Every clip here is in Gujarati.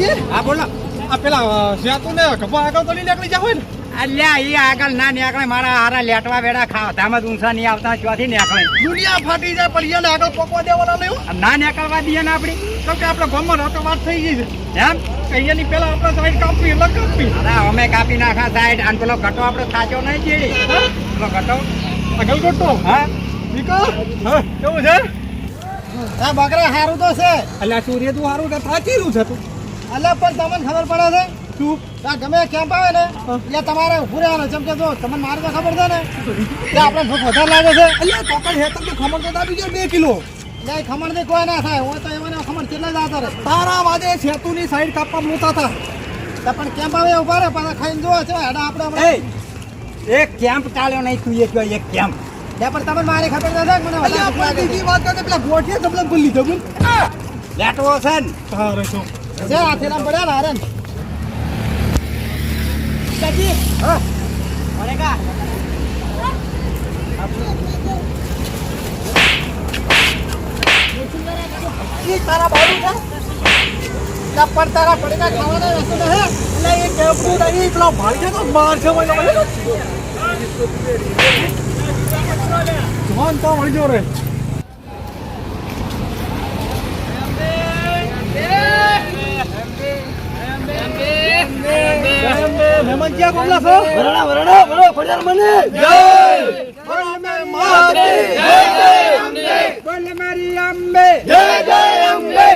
બકરાજી હા બોલો. આ પેલા સેતુ ને ખભા આગળ તો નીકળી જાવ ને? અલ્યા એ આગળ ના નીકળે મારા હારા લેટવા વેડા ખાવા ધામત ઊંચા નહીં આવતા ચોથી નીકળે. દુનિયા ફાટી જાય પણ એને આગળ પોકવા દેવાના નહીં ના નીકળવા દઈએ ને આપડી. કેમ કે આપણે ગામમાં રાતો વાત થઈ ગઈ છે. એમ? અહીંયાની પેલા આપણે સાઈડ કાપી એટલે કાપી અરે અમે કાપી નાખા સાઈડ અને પેલો ઘટો આપડે સાચો નહીં ચીડી પેલો ઘટો આગળ હા. નીકળ. હા કેવું છે? આ બકરા સારું તો છે. એટલે સૂર્ય તું સારું કે થાચીરું છે તું. અલ્યા પણ તમને ખબર પડે છે? શું? આ ગમે કેમ્પ આવે ને એટલે તમારે ઉભું રહેવાનું. જેમ કે જો તમને મારે તો ખબર છે ને કે આપણે ભૂખ વધારે લાગે છે. અલ્યા ચોકડ હેતર તો ખમણ તો આપી ગયો બે કિલો. એટલે એ ખમણથી કોઈ ના થાય. હોય તો એમાં ખમણ કેટલા જ આવતા રહે? તારા વાદે સેતુની સાઈડ કાપવા મૂતા હતા. તો પણ કેમ્પ આવે ઊભા રહે પાછા ખાઈને જોવા છે. હેડા આપણે આપણે એક કેમ્પ ટાળ્યો નહીં તું એક એક કેમ્પ લે પણ તમને મારી ખબર નથી મને અલ્યા પણ બીજી વાત કરે પેલા ગોઠિયા તમને ભૂલી બોલ લેટવો છે ને. તારે તો છે આ થેલામાં પડ્યા ને હારે તારા બાળું છે? પણ તારા પડીકા ખાવાના વસ્તુ ને હે એટલે એ કેમ્પનું નહીં એટલો ભાઈ તો માર છે મને જોન તો મળી જો રે. મહેમાન ક્યાં કોમલા છો? વરણા વરણા વરણો ફળિયાર મને. જય! બોલ મે માતે જય જય અંબે બોલ મારી અંબે જય જય અંબે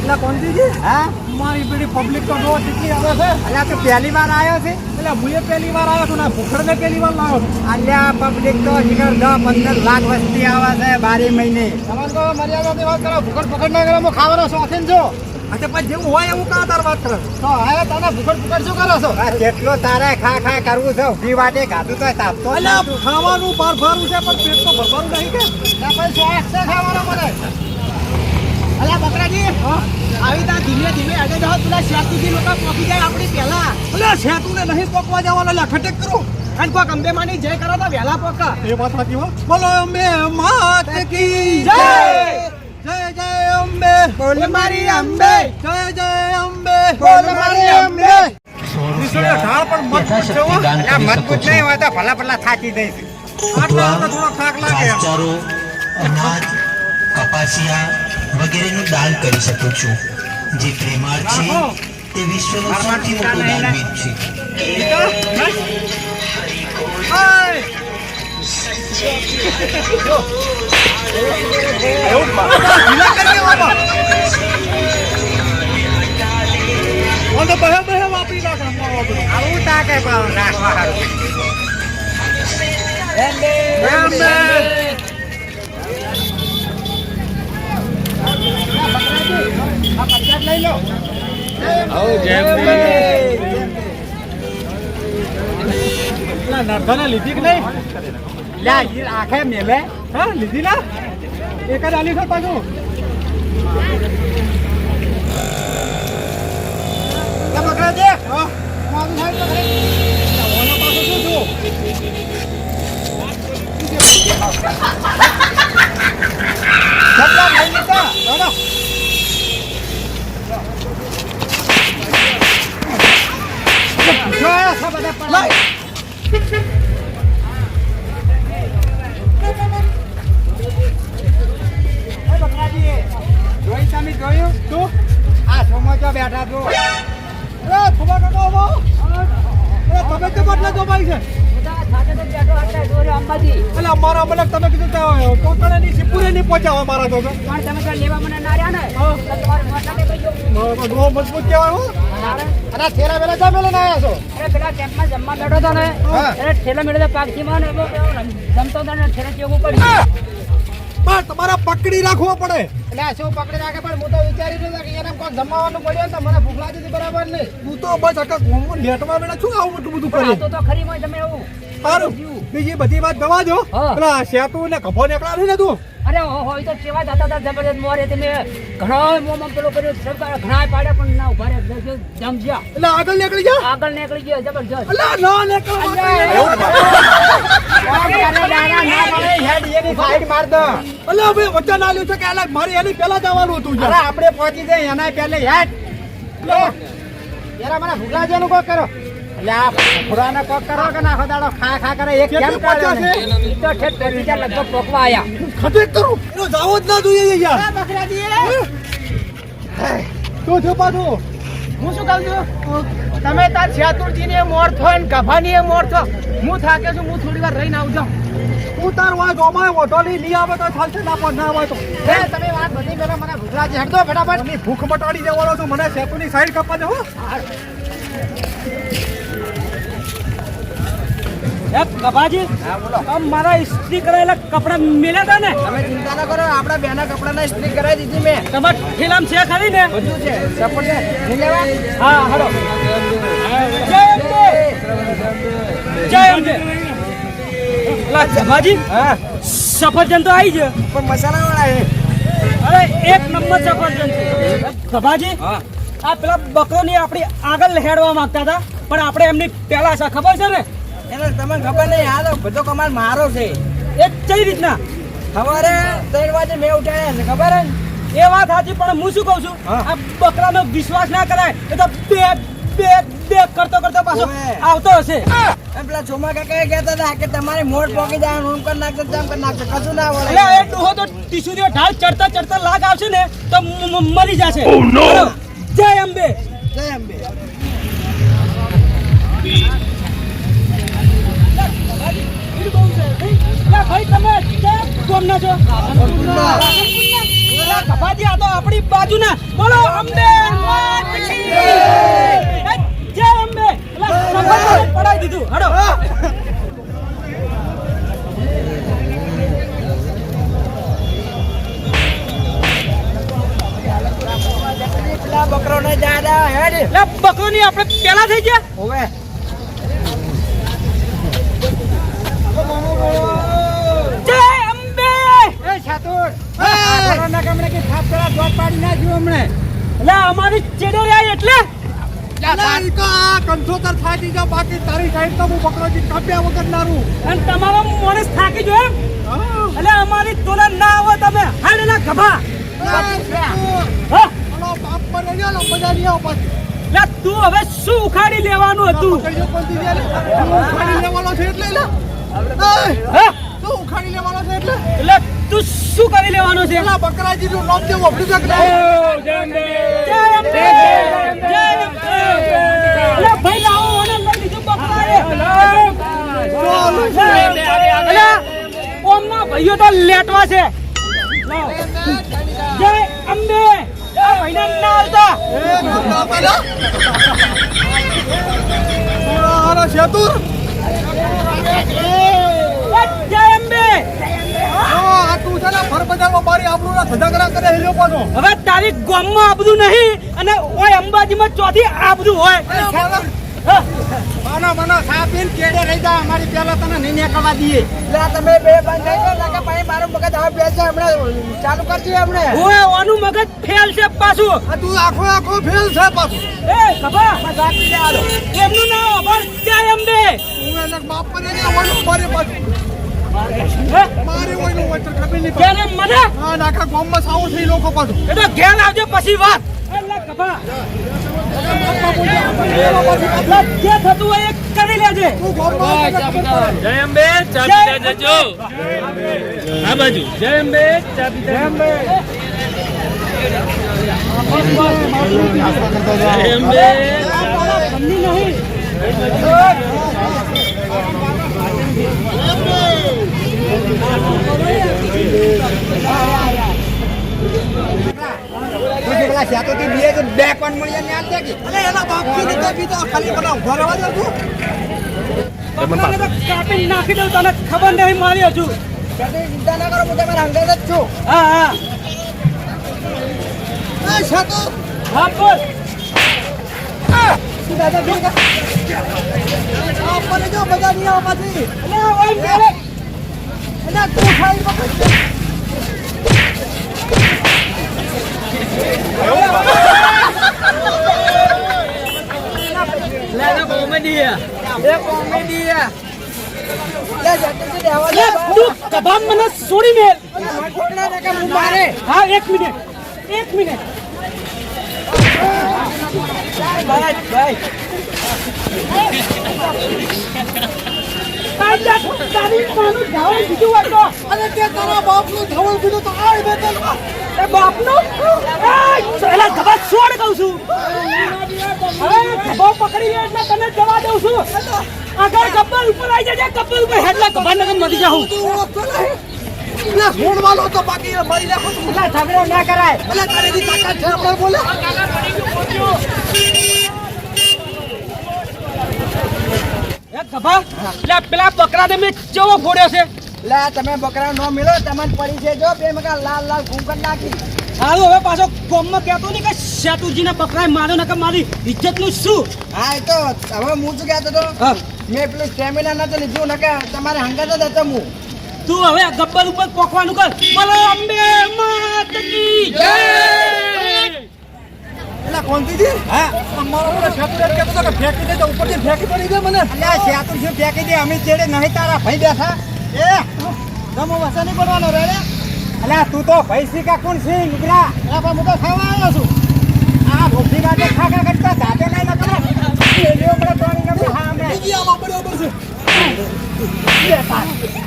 એટલે કોંતીજી હા? મારી પેલી પબ્લિક તો નો કેટલી આવે છે. અલ્યા તું પહેલી વાર આવ્યો છે? એટલે હું પહેલી વાર આવ્યો છું ને ભૂખડ ને પહેલી વાર લાવ્યો છું. અલ્યા પબ્લિક તો હિગર દસ પંદર લાખ વસ્તી આવે છે બારે મહિને. તમારે તો મર્યાદા દેવા કરો ભૂખડ પકડ ના કરો ખાવાનો શોખીન છો. અચ્છા પણ જેવું હોય એવું કાં તાર વાત કરે? તો હવે તને ભૂખડ પકડ શું કરો છો? આ જેટલો તારે ખા ખા કરવું છે ઊભી વાટે ખાધું તો તાપતો ખાવાનું બાર ફારું છે પણ પેટ તો ભરવાનું નહીં કે? ખાવાનો મને? અલ્યા બકરાજી આવી તા ધીમે ધીમે જાઓ પેલા શેતુજી લોકો પહોંચી જાય આપણી પહેલા. અલ્યા શેતુને નહીં પોકવા જવાનો અલ્યા ખટેક કરો. અને કોક અંબે માની જય કરો તો વહેલા પોકા. એ વાત સાચી હો. બોલો અંબે માત કી જય! અંબે બોલ મારી અંબે જય જય અંબે બોલ મારી અંબે. વગેરેનું દાન કરી શકું છું. જે પ્રેમાળ છે તે વિશ્વનું સૌથી મોટું દાનવીર છે. આવું તાકે પાવ નાખવા હારું. અંબે! પેલા લીધી કે નહીં આખે મેલે હા લીધી ના એક જ આલી છો પાછું. હોય મારા તો તો. બરાબર, બહુ મજબૂત કેવા હો. અને આ થેલા વેલા જા મેલે ના છો? પેલા કેમ્પમાં જમવા બેઠો હતો ને. હા. એટલે ઠેલા મેળે ને જમતો હતો ને ચેવું પડ્યું પણ તમારે પકડી રાખવો પડે. એટલે આ શું પકડી રાખે? પણ હું તો વિચારી રહ્યો કે એને કોઈક જમવાનું પડ્યું ને તો મને ભૂખ લાગી હતી બરાબર ને. તું તો બસ બેઠા શું આવું મોટું બધું પણ તો તો ખરી માં તમે એવું. સારું. બીજી બધી વાત જવા દો. પેલા સેતુ ને કભો નીકળાવી છે ને તું. અરે હોય તો કેવા જતા હતા જબરદસ્ત મોરે તમે ઘણા મોમાં પેલો કર્યો સરકાર ઘણા પાડ્યા પણ ના ઊભા રહે જમજ્યા એટલે આગળ નીકળી ગયા આગળ નીકળી ગયા જબરજસ્ત એટલે ના નીકળો એને પેલી માર એની પહેલા જવાનું હતું આપણે પહોંચી જઈએ એના પહેલે હેડ યાર મને ભૂગલાજીનું કોક કરો એટલે આ ભૂરાને કોક કરો કે નાખો દાડો ખા ખા કરે એક કેમ કરે છે? તો ઠેઠ બગીચા લગભગ પોકવા આયા. ખટેક કરું? એનો જાવો જ ના જોઈએ યાર તો છે પાછું. હું શું કહું છું? તમે તાર શેતુરજીની એ મોર થો ને ગભાની એ મોર થો. હું થાકે છું હું થોડી વાર રહીને આવજો હું તાર વાત જોમાય વધો લઈ નહીં આવે તો ચાલશે ના પણ ના આવે તો તમે વાત બધી પેલા મને ભૂગલાજી હટતો દો ફટાફટ. ની ભૂખ મટાડી દેવાનો છું મને સેતુની સાઈડ કપા દે હો. ગભાજી આમ મારા ઇસ્ત્રી કરાયેલા કપડા મેલ્યા હતા ને? તમે ચિંતા ના કરો આપણા બેના કપડાના ઇસ્ત્રી કરાવી દીધી મેં. તમારે ઠેલામ છે ખરી ને? બધું છે. ચપ્પલ છે. હા હાલો. જય અંબે જય અંબે ગભાજી હા. સફરજન તો આવી છે પણ મસાલા વાળા છે. અરે એક નંબર સફરજન છે. ગભાજી આ પેલા બકરોની આપણી આગળ હેડવા માંગતા હતા પણ આપણે એમની પહેલા છે ખબર છે ને? એને તમને ખબર નહીં આ તો બધો કમાલ મારો છે. એ કઈ રીતના? સવારે ત્રણ વાગે મેં ઉઠાડ્યા છે ખબર હે ને? એ વાત સાચી પણ હું શું કહું છું? આ બકરાનો વિશ્વાસ ના કરાય એ તો બે બે બે કરતો કરતો પાછો આવતો હશે. પેલા ચોમા કાકા કહેતા હતા કે તમારે મોડ પોકી જાય ઊંઘ કરી નાખશે કશું ના એટલે વળે એ ડોહો તો ઢાળ ચડતા ચડતા લાગ આવશે ને તો મરી જશે. ચલો, જય અંબે. જય અંબે. ભાઈ તમે કેમ ગામના છો? આ તો આપણી બાજુના. બોલો અંબે જય! જય અંબે! પડાવી દીધું. હડો. બકરો ને દાદા હેડ. એટલે બકરોની આપણે પેલા થઈ ગયા? હોવે જય અંબે એ છાતુર કોરોના કમણે કે થાપ પેલા ડોક પાડી નાખ્યું હમણે એટલે અમારી ચેડે રહ્યા એટલે. કંઠોતર ફાટી જા બાકી તારી સાઈડ તો હું બકરોજી કાપ્યા વગર નારું અને તમારો માણસ થાકી ગયો એમ. એટલે અમારી તોલા ના આવો તમે હાલ એના ગભા બાપ પર જા, મજા નહીં આવે તું હવે શું ઉખાડી લેવાનું હતું? ઉખાડી લેવાનો છે એટલે લે. ઉખાડી લેવાનો છે એટલે એટલે તું શું કરી લેવાનું છે એટલે બકરાજી નું નામ જે વપરાયું છે કે નહીં? જય અંબે! જય અંબે! એટલે ભાઈ લાવો અને લઈ લીધું બકરાએ. એટલે ઓમના ભાઈઓ તો લેટવા છે જય અંબે આ ભાઈને ના આવતા એ. થોડા હારા શેતુર. એ જય અંબે જો છે ને મારી આબરૂના ધજાગરા કરે હેલ્યો પાછો. હવે તારી ગામમાં આબદું નહીં અને ઓય અંબાજીમાં ચોથી આબદું હોય. માનો માનો સા કેડે રહી જા અમારી પેલા તને નહીં નીકળવા દઈએ. એટલે તમે બે બંધ થઈ ગયો મારું મગજ હવે બેસે હમણાં. ચાલુ કરશે હમણાં. ઓય ઓનું મગજ ફેલ છે પાછું. તું આખો આખો ફેલ છે પાછું. એ ખબર એમનું નામ અભર જય અંબે હું એના બાપ પર એને પાછું. હે? મારે ઓયનું હોય ખબર નહીં પડે. મને આ નાખા ગામમાં સાવું છે લોકો પાછું. એ ઘેર આવજો પછી વાત એટલે. એટલે જે થતું હોય એ કરી લેજે. જય અંબે ચાબી જજો આ બાજુ જય અંબે ચાબી દે જય અંબે નહીં પેલા સેતુથી બે તો બે કોણ મળીએ ને આમ દે કે અરે એના બાપથી નીચે બી તો ખાલી મને ઊભા રહેવા દે તું. કાપી નાખી દઉં તને ખબર નહીં મારી હજુ ચિંતા ના કરો હું તમારા અંગત જ છું હા હા. હા બોલ તું દાદા જોઈ જા. આ મને જો મજા નહીં આવવાથી. ઓય મેરે કબાબ મને છોડી મેલ મારા હું એક મિનિટ એક મિનિટ ભાઈ આગળ ગબ્બર ઉપર આવી જાય ગબ્બર ઉપર હેડલા ગબ્બર નગર મરી જાઉં. ના ફોન વાળો તો બાકી નાખો એટલે ઝઘડો ના કરાય. એટલે તારી તાકાત છે આપણે બોલે એ ગભા લે પેલા બકરા મેં ચેવો ફોડ્યો છે? લે તમે બકરા નો મિલો તમને પડી છે જો બે મકા લાલ લાલ ઘૂંઘટ નાખી. હાલો હવે પાછો ગોમમાં કહેતો નહીં કે શેતુજીના બકરાએ માર્યો ને કે મારી ઇજ્જતનું શું? હા એ તો હવે હું શું કહેતો તો મેં પેલું સ્ટેમિના નતો લીધું ને કે તમારે હંગાત જ હતો હું. તું હવે ગબ્બર ઉપર પોખવાનું કર. બોલો અંબે માત કી જય! એટલે કોંતીજી હા? અમારો પેલો સેતુરેટ કહેતો કે ફેંકી દે તો ઉપરથી ફેંકી પડી ગયો મને. અલ્યા શેતું શું ફેંકી દે? અમે ચેડે નહીં તારા ભાઈ બેઠા. એ ગમો વસા નહીં પડવાનો રે રે તું તો ભાઈ શીખા કોણ છે નીકળા એટલે પણ હું તો ખાવા આવ્યો છું. આ રોટી માટે ખાખા કરતા જાતે નહીં નકરો લેજો પડે પાણી નકરો હા અમે. બીજી આમાં બરાબર છે.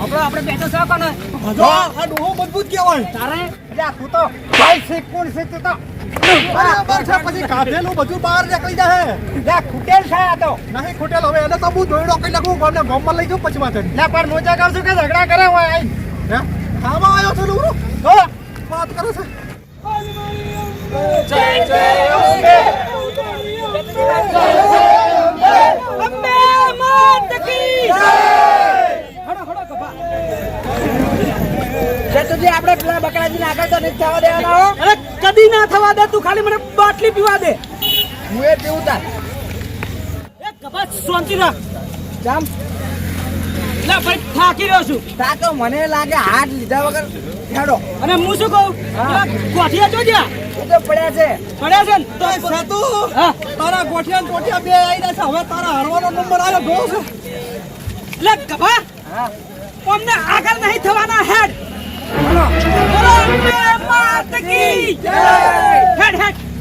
આપણે આપણે બેઠો છો કોને જો આ ડોહો મજબૂત કહેવાય. તારે? અલ્યા તું તો ભાઈ શીખ કોણ છે તું તો બરાબર છે પછી કાઢેલું બધું બહાર નીકળી જાય અલ્યા ખૂટેલ છે આ તો. નહીં ખૂટેલ હવે એને તો હું દોયડો કઈ નાખું ગામને ગમમાં લઈ જાઉં પછી વાત અલ્યા પણ હું તો કે ઝઘડા કરે હોય આઈ? હે? ખાવા આવ્યો છે લુગડો? વાત કરો છે? અંબે. માત કી. હડો હડો ગભા. શેતુજી આપણે પેલા બકરાજીને આગળ તો નથી થવા દેવાના હો. કદી ના થવા દે તું ખાલી મને બાટલી પીવા દે. હું એ પીવું તાર. એ ગભા શાંતિ રાખ. જામ. લે ભાઈ થાકી રહ્યો છું. તા તો મને લાગે હાથ લીધા વગર ખેડો અને હું શું કહું? ગોઠિયા જો જ્યાં. તો પડ્યા છે. પડ્યા છે ને તો સેતુ તારા ગોઠિયા ગોઠિયા બે આવી રહ્યા છે. હવે તારા હરવાનો નંબર આવ્યો ગયો છે. લે ગભા હા. અમને આગળ નહીં થવાના હેડ. હેડ હેડ